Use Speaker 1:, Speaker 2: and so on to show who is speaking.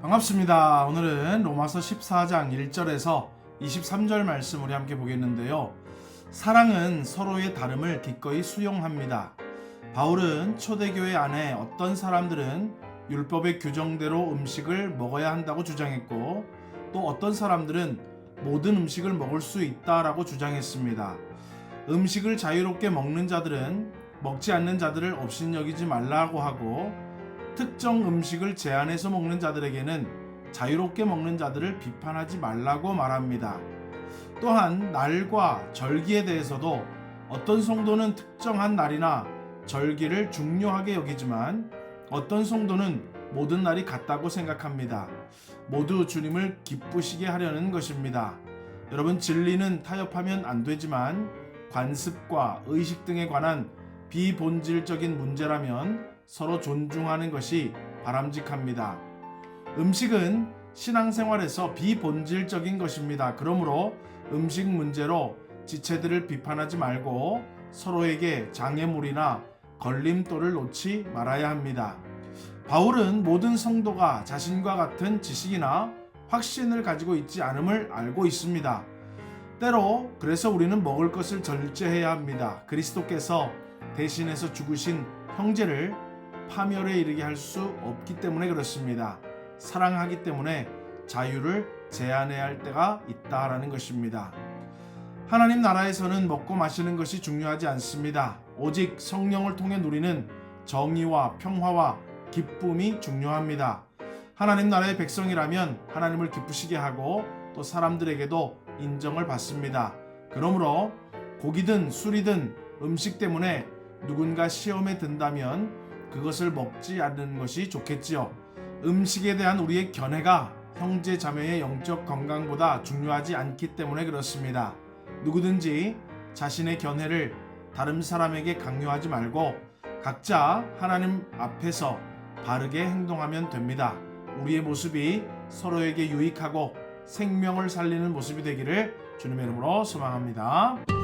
Speaker 1: 반갑습니다. 오늘은 로마서 14장 1절에서 23절 말씀 우리 함께 보겠는데요. 사랑은 서로의 다름을 기꺼이 수용합니다. 바울은 초대교회 안에 어떤 사람들은 율법의 규정대로 음식을 먹어야 한다고 주장했고 또 어떤 사람들은 모든 음식을 먹을 수 있다라고 주장했습니다. 음식을 자유롭게 먹는 자들은 먹지 않는 자들을 업신여기지 말라고 하고 특정 음식을 제한해서 먹는 자들에게는 자유롭게 먹는 자들을 비판하지 말라고 말합니다. 또한 날과 절기에 대해서도 어떤 성도는 특정한 날이나 절기를 중요하게 여기지만 어떤 성도는 모든 날이 같다고 생각합니다. 모두 주님을 기쁘시게 하려는 것입니다. 여러분 진리는 타협하면 안 되지만 관습과 의식 등에 관한 비본질적인 문제라면 서로 존중하는 것이 바람직합니다. 음식은 신앙생활에서 비본질적인 것입니다. 그러므로 음식 문제로 지체들을 비판하지 말고 서로에게 장애물이나 걸림돌을 놓지 말아야 합니다. 바울은 모든 성도가 자신과 같은 지식이나 확신을 가지고 있지 않음을 알고 있습니다. 때로 그래서 우리는 먹을 것을 절제해야 합니다. 그리스도께서 대신해서 죽으신 형제를 파멸에 이르게 할 수 없기 때문에 그렇습니다. 사랑하기 때문에 자유를 제한해야 할 때가 있다라는 것입니다. 하나님 나라에서는 먹고 마시는 것이 중요하지 않습니다. 오직 성령을 통해 누리는 정의와 평화와 기쁨이 중요합니다. 하나님 나라의 백성이라면 하나님을 기쁘시게 하고 또 사람들에게도 인정을 받습니다. 그러므로 고기든 술이든 음식 때문에 누군가 시험에 든다면 그것을 먹지 않는 것이 좋겠지요. 음식에 대한 우리의 견해가 형제 자매의 영적 건강보다 중요하지 않기 때문에 그렇습니다. 누구든지 자신의 견해를 다른 사람에게 강요하지 말고 각자 하나님 앞에서 바르게 행동하면 됩니다. 우리의 모습이 서로에게 유익하고 생명을 살리는 모습이 되기를 주님의 이름으로 소망합니다.